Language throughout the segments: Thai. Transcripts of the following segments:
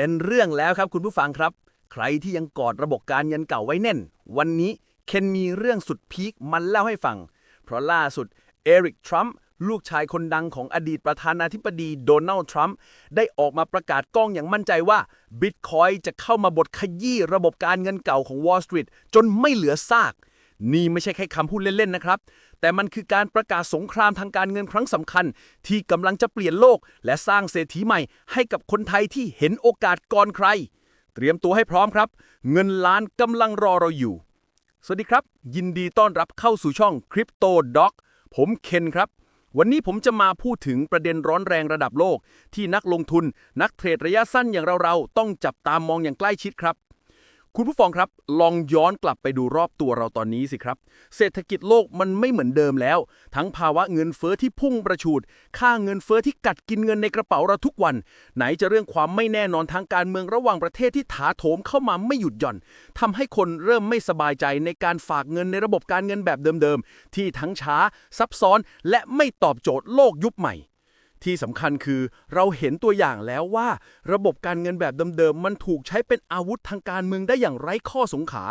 เป็นเรื่องแล้วครับคุณผู้ฟังครับ ใครที่ยังกอดระบบการเงินเก่าไว้แน่น วันนี้เคนมีเรื่องสุดพีคมันเล่าให้ฟัง เพราะล่าสุดเอริกทรัมป์ลูกชายคนดังของอดีตประธานาธิบดีโดนัลด์ทรัมป์ได้ออกมาประกาศก้องอย่างมั่นใจว่าบิตคอยจะเข้ามาบดขยี้ระบบการเงินเก่าของ Wall Street จนไม่เหลือซาก นี่ไม่ใช่แค่คำพูดเล่น ๆ นะครับ แต่มันคือการประกาศสงครามทางการเงินครั้งสำคัญ ที่กำลังจะเปลี่ยนโลก และสร้างเศรษฐีใหม่ให้กับคนไทยที่เห็นโอกาสก่อนใคร เตรียมตัวให้พร้อมครับ เงินล้านกำลังรอเราอยู่ สวัสดีครับ ยินดีต้อนรับเข้าสู่ช่อง Crypto Doc ผมเคนครับวันนี้ผมจะมาพูดถึงประเด็นร้อนแรงระดับโลก ที่นักลงทุน นักเทรดระยะสั้นอย่างเราๆ ต้องจับตามมองอย่างใกล้ชิดครับ คุณผู้ฟังครับลองย้อนกลับไปดูรอบตัวเราตอนนี้สิครับ เศรษฐกิจโลกมันไม่เหมือนเดิมแล้ว ทั้งภาวะเงินเฟอ้อที่พุ่งประชูด ค่าเงินเฟอ้อที่กัดกินเงินในกระเป๋าเราทุกวัน ไหนจะเรื่องความไม่แน่นอนทางการเมืองระหว่างประเทศที่ถาโถมเข้ามาไม่หยุดหย่อนทำให้คนเริ่มไม่สบายใจในการฝากเงินในระบบการเงินแบบเดิมๆที่ทั้งช้า ซับซ้อนและไม่ตอบโจทย์โลกยุคใหม่ ที่สำคัญคือเราเห็นตัวอย่างแล้วว่า ระบบการเงินแบบเดิมๆมันถูกใช้เป็นอาวุธทางการเมืองได้อย่างไร้ข้อสงขา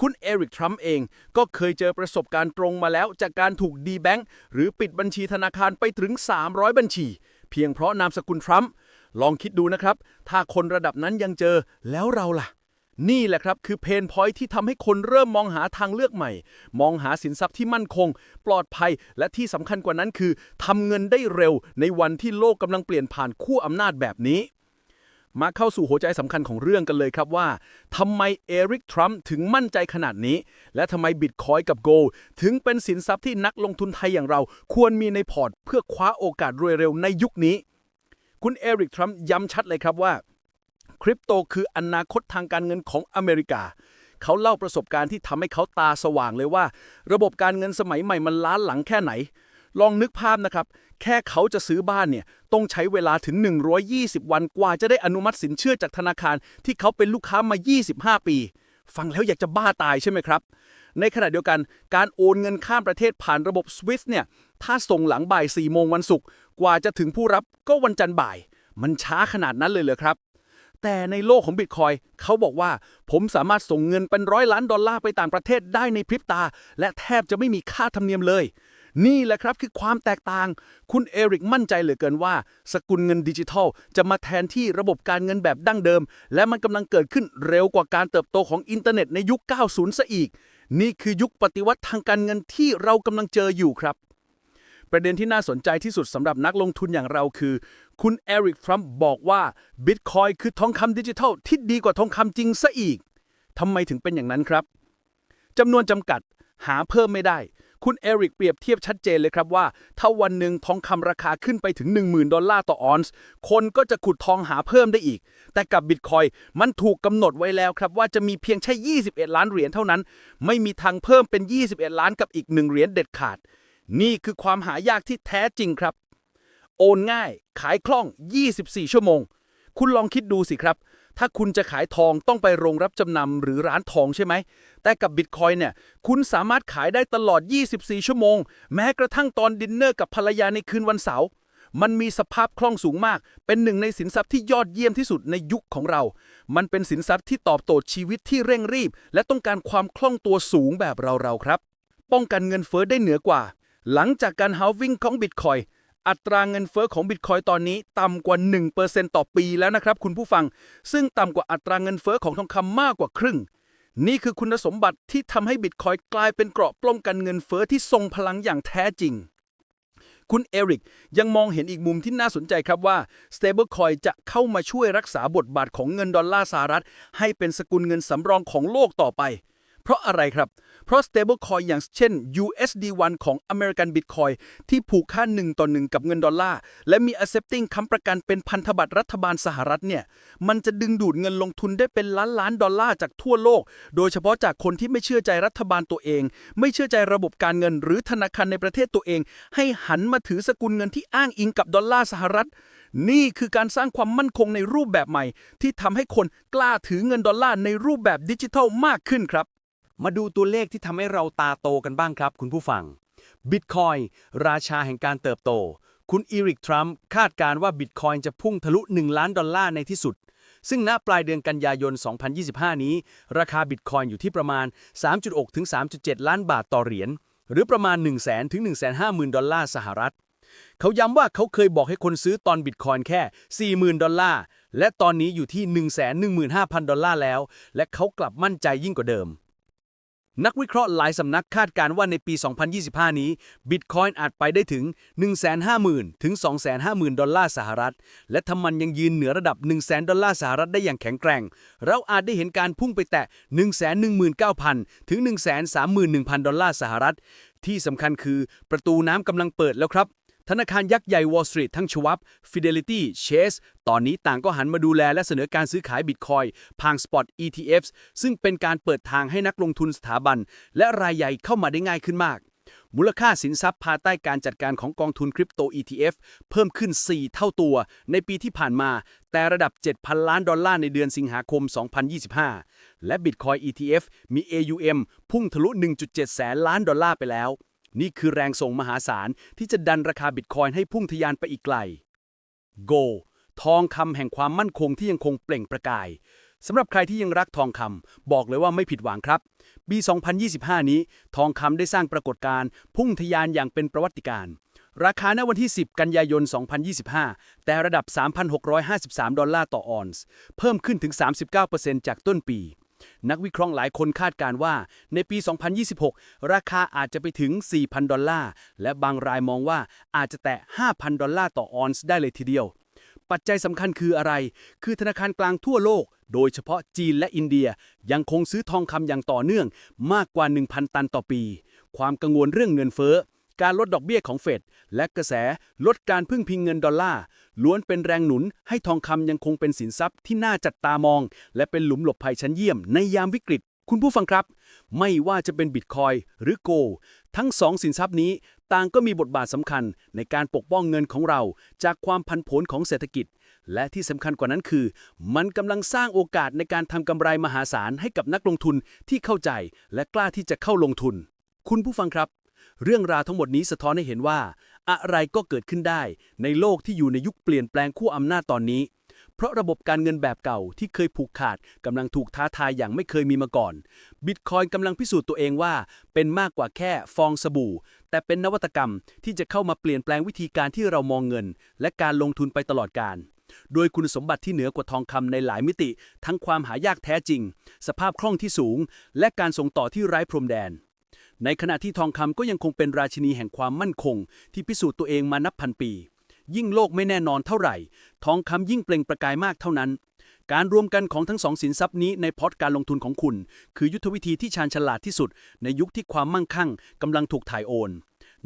คุณเอริกทรัมป์เองก็เคยเจอประสบการณ์ตรงมาแล้วจากการถูกดีแบงค์หรือปิดบัญชีธนาคารไปถึง 300 บัญชี เพียงเพราะนามสกุลทรัมป์ลองคิดดูนะครับ ถ้าคนระดับนั้นยังเจอแล้วเราล่ะ นี่แหละครับคือเพนพอยที่ทำให้คนเริ่มมองหาทางเลือกใหม่ มองหาสินทรัพย์ที่มั่นคง ปลอดภัย และที่สำคัญกว่านั้นคือทำเงินได้เร็ว ในวันที่โลกกำลังเปลี่ยนผ่านขั้วอำนาจแบบนี้ มาเข้าสู่หัวใจสำคัญของเรื่องกันเลยครับว่าทำไมเอริกทรัมป์ถึงมั่นใจขนาดนี้ และทำไมบิตคอยกับโกลถึงเป็นสินทรัพย์ที่นักลงทุนไทยอย่างเรา ควรมีในพอร์ต เพื่อคว้าโอกาสรวยเร็วในยุคนี้ คุณเอริกทรัมป์ย้ำชัดเลยครับว่า คริปโตคืออนาคตทางการเงินของอเมริกา เขาเล่าประสบการณ์ที่ทำให้เขาตาสว่างเลยว่า ระบบการเงินสมัยใหม่มันล้าหลังแค่ไหน ลองนึกภาพนะครับ แค่เขาจะซื้อบ้านเนี่ย ต้องใช้เวลาถึง 120 วันกว่าจะได้อนุมัติสินเชื่อจากธนาคาร ที่เขาเป็นลูกค้ามา 25 ปี ฟังแล้วอยากจะบ้าตายใช่ไหมครับในขณะเดียวกันการโอนเงินข้ามประเทศผ่านระบบ SWIFT เนี่ย ถ้าส่งหลังบ่าย4โมงวันศุกร์กว่าจะถึงผู้รับก็วันจันทร์บ่าย มันช้าขนาดนั้นเลยเหรอครับ แต่ในโลกของบิตคอยเขาบอกว่า ผมสามารถส่งเงินเป็นร้อยล้านดอลลาร์ไปต่างประเทศได้ในพริบตา และแทบจะไม่มีค่าธรรมเนียมเลย นี่แหละครับคือความแตกต่าง คุณเอริกมั่นใจเหลือเกินว่า สกุลเงินดิจิทัล จะมาแทนที่ระบบการเงินแบบดั้งเดิม และมันกำลังเกิดขึ้นเร็วกว่าการเติบโตของอินเทอร์เน็ตในยุค 90 ซะอีก นี่คือยุคปฏิวัติทางการเงินที่เรากำลังเจออยู่ครับ ประเด็นที่น่าสนใจที่สุดสำหรับนักลงทุนอย่างเราคือ คุณเอริกทรัมป์บอกว่าบิตคอยคือทองคำดิจิทัลที่ดีกว่าทองคำจริงซะอีกทำไมถึงเป็นอย่างนั้นครับจำนวนจำกัดหาเพิ่มไม่ได้ คุณเอริกเปรียบเทียบชัดเจนเลยครับว่า ถ้าวันหนึ่งทองคำราคาขึ้นไปถึง 10,000 ดอลลาร์ต่อออนซ์ คนก็จะขุดทองหาเพิ่มได้อีก แต่กับบิตคอยมันถูกกำหนดไว้แล้วครับว่าจะมีเพียงแค่ 21 ล้านเหรียญเท่านั้น ไม่มีทางเพิ่มเป็น 21 ล้านกับอีกหนึ่งเหรียญเด็ดขาด นี่คือความหายากที่แท้จริงครับ โอนง่ายขายคล่อง 24 ชั่วโมง คุณลองคิดดูสิครับ ถ้าคุณจะขายทองต้องไปโรงรับจำนำหรือร้านทองใช่ไหม แต่กับบิตคอยเนี่ย คุณสามารถขายได้ตลอด 24 ชั่วโมง แม้กระทั่งตอนดินเนอร์กับภรรยาในคืนวันเสาร์มันมีสภาพคล่องสูงมาก เป็นหนึ่งในสินทรัพย์ที่ยอดเยี่ยมที่สุดในยุคของเรา มันเป็นสินทรัพย์ที่ตอบโจทย์ชีวิตที่เร่งรีบ และต้องการความคล่องตัวสูงแบบเราๆครับ ป้องกันเงินเฟ้อได้เหนือกว่า หลังจากการฮาววิ่งของบิตคอยอัตราเงินเฟ้อของบิตคอยตอนนี้ต่ำกว่า 1%ต่อปีแล้วนะครับคุณผู้ฟัง ซึ่งต่ำกว่าอัตราเงินเฟ้อของทองคำมากกว่าครึ่ง นี่คือคุณสมบัติที่ทำให้บิตคอยกลายเป็นเกราะป้องกันเงินเฟ้อที่ทรงพลังอย่างแท้จริง คุณเอริกยังมองเห็นอีกมุมที่น่าสนใจครับว่า stablecoin จะเข้ามาช่วยรักษาบทบาทของเงินดอลลาร์สหรัฐ ให้เป็นสกุลเงินสำรองของโลกต่อไป เพราะอะไรครับ เพราะ stablecoin อย่างเช่น USD1 ของ American Bitcoin ที่ผูกค่า 1 ต่อ 1 กับเงินดอลลาร์ และมี accepting ค้ำประกันเป็นพันธบัตรรัฐบาลสหรัฐเนี่ย มันจะดึงดูดเงินลงทุนได้เป็นล้านล้านดอลลาร์จากทั่วโลก โดยเฉพาะจากคนที่ไม่เชื่อใจรัฐบาลตัวเอง ไม่เชื่อใจระบบการเงิน หรือธนาคารในประเทศตัวเอง ให้หันมาถือสกุลเงินที่อ้างอิงกับดอลลาร์สหรัฐนี่คือการสร้างความมั่นคงในรูปแบบใหม่ ที่ทำให้คนกล้าถือเงินดอลลาร์ในรูปแบบดิจิทัลมากขึ้นครับ มาดูตัวเลขที่ทำให้เราตาโตกันบ้างครับ คุณผู้ฟัง Bitcoin ราชาแห่งการเติบโต คุณอีริกทรัมป์คาดการณ์ว่า Bitcoin จะพุ่งทะลุ 1 ล้านดอลลาร์ในที่สุด ซึ่งณปลายเดือนกันยายน 2025 นี้ ราคาบิตคอยน์อยู่ที่ประมาณ 3.6 ถึง 3.7 ล้านบาทต่อเหรียญ หรือประมาณ 1 0 0 0 0 0 ถึง 150,000 ดอลลาร์สหรัฐ เขาย้ำว่าเขาเคยบอกให้คนซื้อตอนบิตคอยน์แค่ 40,000 ดอลลาร์ และตอนนี้อยู่ที่ 115,000 ดอลลาร์แล้ว และเขากลับมั่นใจยิ่งกว่าเดิม นักวิเคราะห์หลายสำนักคาดการณ์ว่าในปี 2025 นี้บิตคอยน์อาจไปได้ถึง 150,000 ถึง 250,000 ดอลลาร์สหรัฐ และทำมันยังยืนเหนือระดับ 100,000 ดอลลาร์สหรัฐได้อย่างแข็งแกร่ง เราอาจได้เห็นการพุ่งไปแตะ 119,000 ถึง 131,000 ดอลลาร์สหรัฐ ที่สำคัญคือประตูน้ำกำลังเปิดแล้วครับ ธนาคารยักษ์ใหญ่ Wall Street ทั้งชวับ Fidelity Chase ตอนนี้ต่างก็หันมาดูแลและเสนอการซื้อขายบิตคอยผ่าน Spot ETFs ซึ่งเป็นการเปิดทางให้นักลงทุนสถาบัน และรายใหญ่เข้ามาได้ง่ายขึ้นมาก มูลค่าสินทรัพย์ภายใต้การจัดการของกองทุนคริปโต ETF เพิ่มขึ้น 4 เท่าตัว ในปีที่ผ่านมา แต่ระดับ 7,000 ล้านดอลลาร์ในเดือนสิงหาคม 2025 และ Bitcoin ETF มี AUM พุ่งทะลุ 1.7 แสนล้านดอลลาร์ไปแล้ว นี่คือแรงส่งมหาศาลที่จะดันราคาบิตคอยน์ให้พุ่งทะยานไปอีกไกล Go ทองคำแห่งความมั่นคงที่ยังคงเปล่งประกายสำหรับใครที่ยังรักทองคำบอกเลยว่าไม่ผิดหวังครับ ปี 2025 นี้ทองคำได้สร้างปรากฏการณ์พุ่งทะยานอย่างเป็นประวัติการณ์ราคาณวันที่ 10 กันยายน 2025 แต่ระดับ 3,653 ดอลลาร์ต่อออนซ์ เพิ่มขึ้นถึง 39%จากต้นปี นักวิเคราะห์หลายคนคาดการว่า ในปี 2026 ราคาอาจจะไปถึง 4,000 ดอลลาร์ และบางรายมองว่าอาจจะแตะ 5,000 ดอลลาร์ต่อออนซ์ได้เลยทีเดียว ปัจจัยสำคัญคืออะไร คือธนาคารกลางทั่วโลก โดยเฉพาะจีนและอินเดียยังคงซื้อทองคำอย่างต่อเนื่อง มากกว่า 1,000 ตันต่อปี ความกังวลเรื่องเงินเฟ้อ การลดดอกเบี้ยของเฟดและกระแสลดการพึ่งพิงเงินดอลลาร์ล้วนเป็นแรงหนุนให้ทองคำยังคงเป็นสินทรัพย์ที่น่าจัดตามอง และเป็นหลุมหลบภัยชั้นเยี่ยมในยามวิกฤต คุณผู้ฟังครับ ไม่ว่าจะเป็นบิตคอยหรือโกลทั้งสองสินทรัพย์นี้ต่างก็มีบทบาทสำคัญในการปกป้องเงินของเรา จากความผันผวนของเศรษฐกิจ และที่สำคัญกว่านั้นคือ มันกำลังสร้างโอกาสในการทำกำไรมหาศาลให้กับนักลงทุนที่เข้าใจและกล้าที่จะเข้าลงทุน คุณผู้ฟังครับ เรื่องราวทั้งหมดนี้สะท้อนให้เห็นว่า อะไรก็เกิดขึ้นได้ ในโลกที่อยู่ในยุคเปลี่ยนแปลงขั้วอำนาจตอนนี้ เพราะระบบการเงินแบบเก่าที่เคยผูกขาดกำลังถูกท้าทายอย่างไม่เคยมีมาก่อนบิตคอยกำลังพิสูจน์ตัวเองว่า เป็นมากกว่าแค่ฟองสบู่ แต่เป็นนวัตกรรมที่จะเข้ามาเปลี่ยนแปลงวิธีการที่เรามองเงิน และการลงทุนไปตลอดการโดยคุณสมบัติที่เหนือกว่าทองคำในหลายมิติ ทั้งความหายากแท้จริง สภาพคล่องที่สูง และการส่งต่อที่ไร้พรมแดน ในขณะที่ทองคำก็ยังคงเป็นราชินีแห่งความมั่นคง ที่พิสูจน์ตัวเองมานับพันปี ยิ่งโลกไม่แน่นอนเท่าไหร่ ทองคำยิ่งเปล่งประกายมากเท่านั้น การรวมกันของทั้งสองสินทรัพย์นี้ในพอร์ตการลงทุนของคุณ คือยุทธวิธีที่ชาญฉลาดที่สุด ในยุคที่ความมั่งคั่งกำลังถูกถ่ายโอน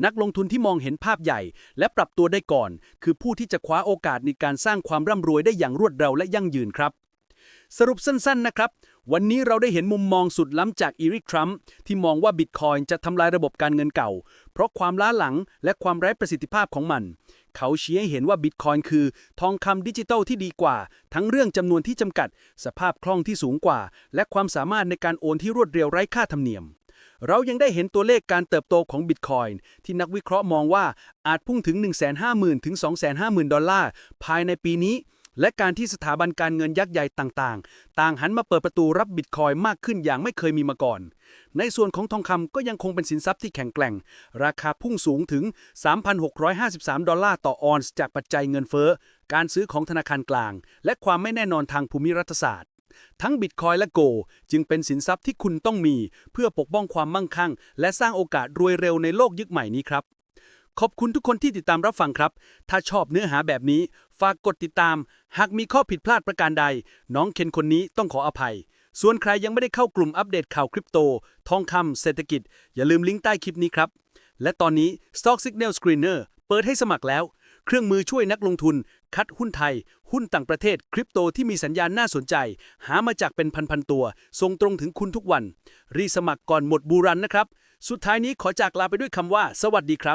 นักลงทุนที่มองเห็นภาพใหญ่ และปรับตัวได้ก่อน คือผู้ที่จะคว้าโอกาสในการสร้างความร่ำรวยได้อย่างรวดเร็วและยั่งยืนครับ สรุปสั้นๆนะครับ วันนี้เราได้เห็นมุมมองสุดล้ำจากอีริกทรัมป์ที่มองว่าบิตคอยน์จะทำลายระบบการเงินเก่า เพราะความล้าหลังและความไร้ประสิทธิภาพของมัน เขาชี้ให้เห็นว่าบิตคอยน์คือทองคำดิจิทัลที่ดีกว่า ทั้งเรื่องจำนวนที่จำกัด สภาพคล่องที่สูงกว่า และความสามารถในการโอนที่รวดเร็วไร้ค่าธรรมเนียมเรายังได้เห็นตัวเลขการเติบโตของบิตคอยน์ที่นักวิเคราะห์มองว่าอาจพุ่งถึง 150,000 ถึง 250,000 ดอลลาร์ ภายในปีนี้ และการที่สถาบันการเงินยักษ์ใหญ่ต่างๆ ต่างหันมาเปิดประตูรับบิตคอยมากขึ้นอย่างไม่เคยมีมาก่อน ในส่วนของทองคำก็ยังคงเป็นสินทรัพย์ที่แข็งแกร่ง ราคาพุ่งสูงถึง 3,653 ดอลลาร์ต่อออนซ์จากปัจจัยเงินเฟ้อ การซื้อของธนาคารกลาง และความไม่แน่นอนทางภูมิรัฐศาสตร์ ทั้งบิตคอยและโก จึงเป็นสินทรัพย์ที่คุณต้องมี เพื่อปกป้องความมั่งคั่ง และสร้างโอกาสรวยเร็วในโลกยุคใหม่นี้ครับขอบคุณทุกคนที่ติดตามรับฟังครับ ถ้าชอบเนื้อหาแบบนี้ ฝากกดติดตาม หากมีข้อผิดพลาดประการใด น้องเคนคนนี้ต้องขออภัย ส่วนใครยังไม่ได้เข้ากลุ่มอัปเดตข่าวคริปโต ทองคำเศรษฐกิจ อย่าลืมลิงก์ใต้คลิปนี้ครับ และตอนนี้ Stock Signal Screener เปิดให้สมัครแล้ว เครื่องมือช่วยนักลงทุน คัดหุ้นไทย หุ้นต่างประเทศ คริปโตที่มีสัญญาณน่าสนใจ หามาจากเป็นพันๆตัว ส่งตรงถึงคุณทุกวัน รีสมัครก่อนหมดบูรันนะครับ สุดท้ายนี้ขอจากลาไปด้วยคำว่า สวัสดีครับ